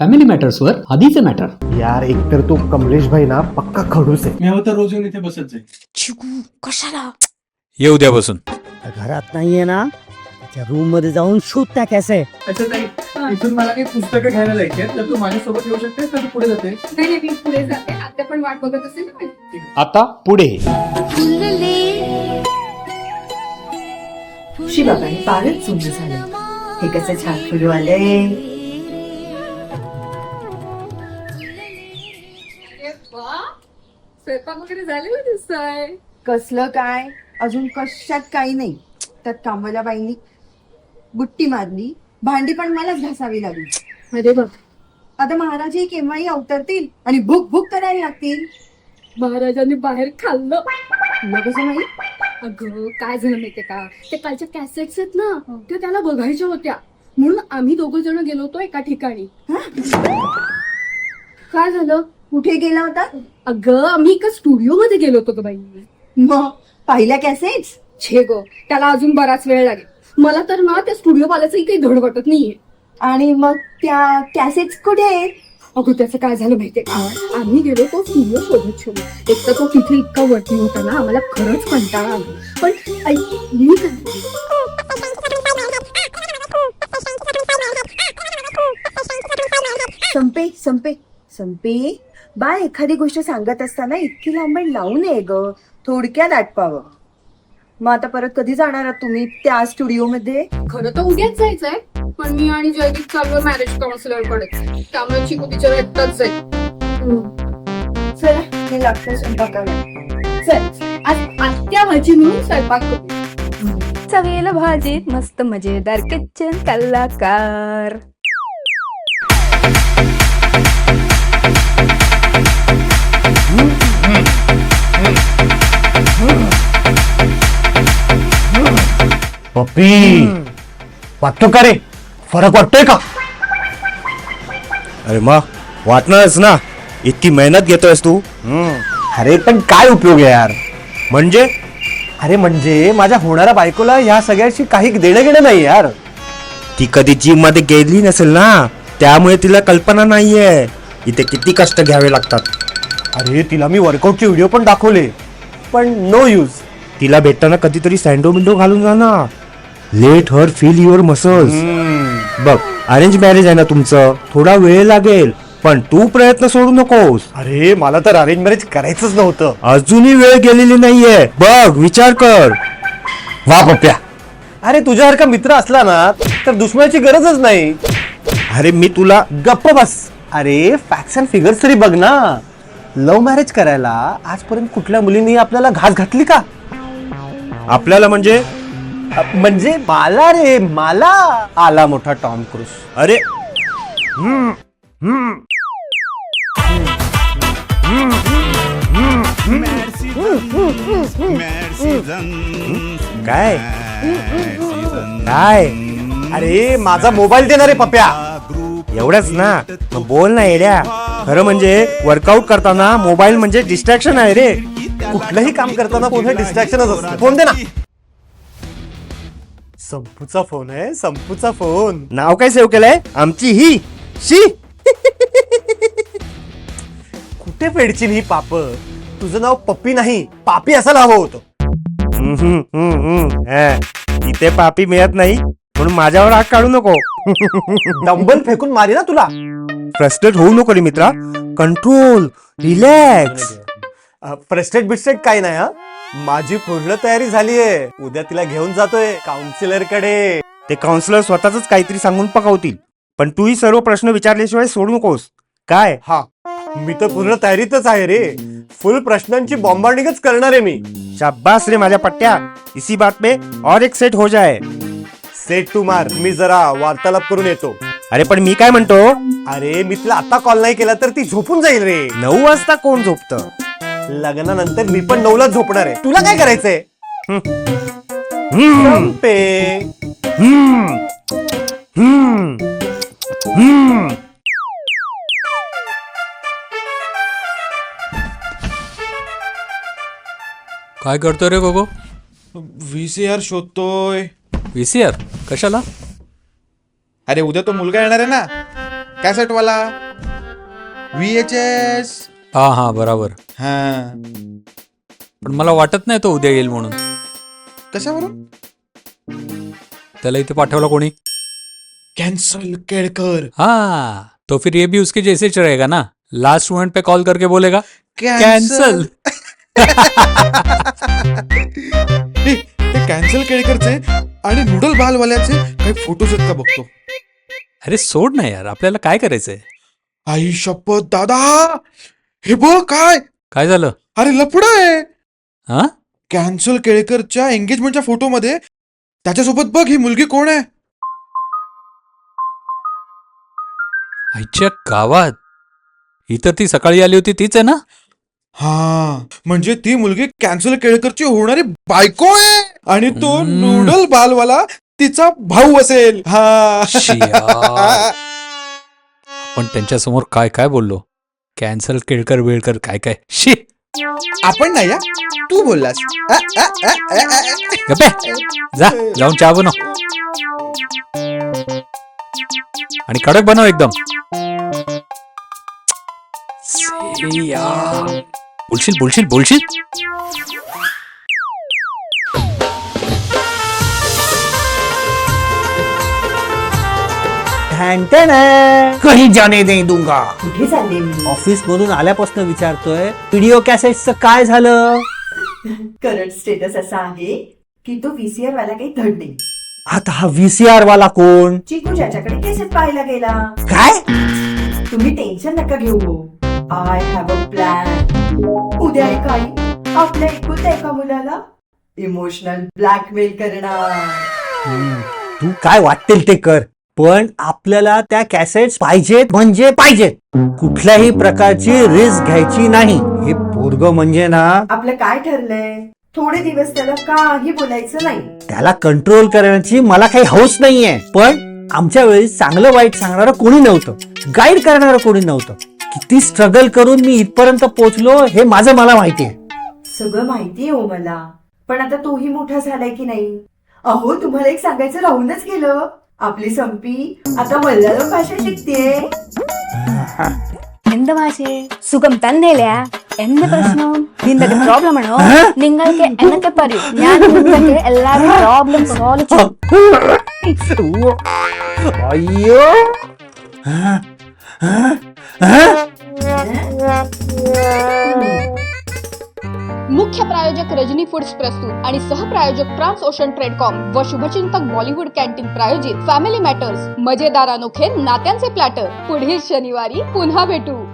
Family मॅटर्सवर आधीचे matter यार एकतर तो कमलेश भाई ना पक्का खडूस आहे. मी हवं तर रोज येऊन इथे बसत जाईल चिकू कशाला? ये उद्यापासून घरात नाहीये ना? त्याच्या रूममध्ये जाऊन शोध त्या कॅसे. अच्छा ताई इथून मला काही पुस्तकं घ्यायला जायची तर तू माझ्यासोबत येऊ शकतेस का तू पुढे जाते. नाही नाही मी पुढे जाते. आता पण वाट बघत असेल ना. आता पुढे. शिबाबाई फारच जुनं झालं. हे कसं छान फुलू आलंय स्वयंपाक वगैरे झालेला दिसतोय कसलं काय? अजून कशात काही नाही. त्यात कांबलाबाईंनी बुट्टी मारली. भांडी पण मलाच घासावी लागली. अरे बघ आता महाराजही केव्हाही अवतरतील आणि भूक भूक करायला लागतील. महाराजांनी बाहेर खाल्लं. तुला कसं माहीत? अगं काय झालं माहितीये का? ते कालच्या कॅसेट्स आहेत ना त्या त्याला बघायच्या होत्या. म्हणून आम्ही दोघ जण गेलो होतो एका ठिकाणी. काय झालं? कुठे गेला होता? अगं आम्ही एका स्टुडिओ मध्ये गेलो होतो ग बाई. मग? पाहिल्या कॅसेट्स छे ग त्याला अजून बराच वेळ लागेल. मला तर ना त्या स्टुडिओ वाल्याचंही काही धड वाटत नाहीये. आणि मग त्या कॅसेट्स कुठे आहेत? अगं त्याचं काय झालं माहितीये का? आम्ही गेलो तो स्टुडिओ शोधत शोधत. एक तर तो तिथे इतका वरती होता ना आम्हाला खरंच कंटाळा आला. पण ऐक, मी काय संपे संपे. संपे? बा एखादी गोष्ट सांगत असताना इतकी लांबण लावू नये ग. थोडक्यात आटपावं. मग आता परत कधी जाणार आहात तुम्ही त्या स्टुडिओ मध्ये खरं तर उद्याच जायचंय. पण मी आणि जयदीप चाललो मॅरेज काउन्सिलरकडे त्यामुळे चिकू तिच्या एकटाच जाईल चला हे लागतं स्वयंपाकाला. चल. आज आत्या भाजी म्हणून स्वयंपाक करू. चवेल भाजीत मस्त मजेदार किचन कलाकार पप्पी वाटतो का रे? फरक वाटतोय का? अरे मग वाटणारच ना. इतकी मेहनत घेतोयस तू. अरे पण काय उपयोग आहे यार? म्हणजे? अरे म्हणजे माझ्या होणाऱ्या बायकोला ह्या सगळ्याशी काही देणं घेणं नाही यार. ती कधी जिममध्ये गेली नसेल ना त्यामुळे तिला कल्पना नाहीये. इथे किती कष्ट घ्यावे लागतात. अरे तिला मी वर्कआउटचे व्हिडिओ पण दाखवले. पण नो यूज तिला भेटताना कधीतरी सँडो बिंडो घालून जा ना. Let her feel your muscles बघ अरेंज मॅरेज आहे ना तुमचं. थोडा वेळ लागेल पण तू प्रयत्न सोडू नकोस. अरे मला तर अरेंज मॅरेज करायचंच नव्हतं. अजूनही वेळ गेलेली नाहीये. बघ विचार कर. वा पप्प्या. अरे तुझ्यासारखा मित्र असला ना तर दुश्मनाची गरजच नाही. अरे मी तुला गप्प बस. अरे फॅक्स अँड फिगर्स तरी बघ ना. लव्ह मॅरेज करायला आजपर्यंत कुठल्या मुलींनी आपल्याला घास घातली का? आपल्याला म्हणजे? म्हणजे मला रे मला. आला मोठा टॉम क्रूज अरे. काय? काय? अरे माझा मोबाईल देणार रे पप्प्या एवढंच ना. मग बोल ना येड्या. खरं म्हणजे वर्कआउट करताना मोबाईल म्हणजे डिस्ट्रॅक्शन आहे रे. कुठलंही काम करताना हे डिस्ट्रॅक्शनच असतं. फोन दे ना. संपूचा फोन आहे संपूचा फोन. नाव काय सेव्ह केलंय? आमची ही शी. कुठे फेडची ही पाप? तुझं नाव पप्पी नाही पापी असायला हवं होतं. हम्म, हम्म, हम्म, हा. इथे पापी मिळत नाही म्हणून माझ्यावर हात काढू नको. डंबल फेकून मारी ना तुला. फ्रस्ट्रेट होऊ नको रे मित्रा. कंट्रोल रिलॅक्स फ्रस्ट्रेट बिस्ट्रेट काही नाही हा? माझी पूर्ण तयारी झालीये. उद्या तिला घेऊन जातोय काउन्सिलरकडे ते काउन्सिलर स्वतःच काहीतरी सांगून पकवतील. पण तूही सर्व प्रश्न विचारल्याशिवाय सोडू नकोस. काय? हा. मी तर पूर्ण तयारीतच आहे रे. फुल प्रश्नांची बॉम्बार्डिंगच करणार आहे मी. शाबास रे माझ्या पट्ट्या. इसी बात पे और एक सेट हो जाए. सेट टू मार. मी जरा वार्तालाप करून येतो. अरे पण मी काय म्हणतो? अरे मी तुला आता कॉल नाही केला तर ती झोपून जाईल रे. नऊ वाजता कोण झोपत? लग्नानंतर मी पण नऊलाच झोपणार आहे. तुला काय करायचंय? संपे. काय करतोय रे Gogo V C R शोधतोय. V C R? कशाला? अरे उद्या तो मुलगा येणार आहे ना. कॅसेटवाला व्ही एच एस हा हा बराबर. हा. पण मला वाटत नाही तो उद्या येईल म्हणून. कशावरून? त्याला इथे पाठवला कोणी? कॅन्सल केळकर. हाँ तो फिर ये भी उसके जैसे ही रहेगा ना. लास्ट मोमेंट पे कॉल करके बोलेगा कैंसल हे, ते कॅन्सल केळकरचे आणि नूडल बालवाल्याचे काही फोटोज आहेत का बघतो? अरे सोड ना यार आपल्याला काय करायचंय? आई शपथ दादा! हे बघ काय? काय झालं? अरे लफड आहे. हा? कॅन्सल केळकरच्या एंगेजमेंटच्या फोटोमध्ये त्याच्यासोबत बघ ही मुलगी कोण आहे? आईच्या गावात. ही तर ती सकाळी आली होती तीच आहे ना? हा म्हणजे ती मुलगी कॅन्सल केळकरची होणारी बायको आहे. आणि तो हम्म. नूडल बालवाला तिचा भाऊ असेल. हा. शिया. पण त्यांच्यासमोर काय काय बोललो? कॅन्सल केळकर वेळकर काय काय? शी! आपण नाही हा? तू बोललास. आ, आ, आ, आ, आ, आ. गप्पे! जा जाऊन चहा बनव. आणि कडक बनव एकदम. बोलशील बोलशील बोलशील? कही जाने नाही दूंगा. कुठे चालले मी? ऑफिस मधून आल्यापासून विचारतोय व्हिडिओ कॅसेटचं काय झालं? करंट स्टेटस असा आहे की तो व्हीसीआर वाला काही धड नाही. आता हा व्हीसीआर वाला कोण? चिकू ज्याच्याकडे केसेट पाहायला गेला. काय? तुम्ही टेन्शन नका घेऊ आय हॅव अ प्लॅन उद्या एक आई आपल्या एकुलत्या एका मुलाला इमोशनल ब्लॅकमेल करणार. तू काय वाटेल ते कर. पण आपल्याला त्या कॅसेट्स पाहिजेत म्हणजे पाहिजेत. कुठल्याही प्रकारची रिस्क घ्यायची नाही. हे पोरग म्हणजे ना आपलं काय ठरलंय? थोडे दिवस त्याला काही बोलायचं नाही. त्याला कंट्रोल करण्याची मला काही हौस नाहीये. पण आमच्या वेळी चांगलं वाईट सांगणारं कोणी नव्हतं. गाईड करणारं कोणी नव्हतं. किती स्ट्रगल करून मी इथपर्यंत पोहोचलो हे माझं मला माहितीये. सगळं माहितीये हो मला. पण आता तोही मोठा झालाय की नाही? अहो तुम्हाला एक सांगायचं राहूनच गेलं. आपली संपी आता मल्याळम भाषा शिकतेय എന്ത് ഭാഷേ സുഖം തന്നെയില്ല എന്ത് പ്രശ്നം നിന്റെ പ്രോബ്ലം ആണോ നിങ്ങൾക്ക് എന്നൊക്കെ പറയൂ ഞാൻ നിങ്ങൾക്ക് എല്ലാവരും പ്രോബ്ലം സോൾവ് ചെയ്യും अय्यो मुख्य प्रायोजक रजनी फूड्स प्रस्तुत आणि सहप्रायोजक ट्रान्स ओशन ट्रेडकॉम व शुभचिंतक बॉलिवूड कॅन्टीन प्रायोजित फॅमिली मॅटर्स. मजेदार अनोखे नात्यांचे प्लॅटर. पुढील शनिवारी पुन्हा भेटू.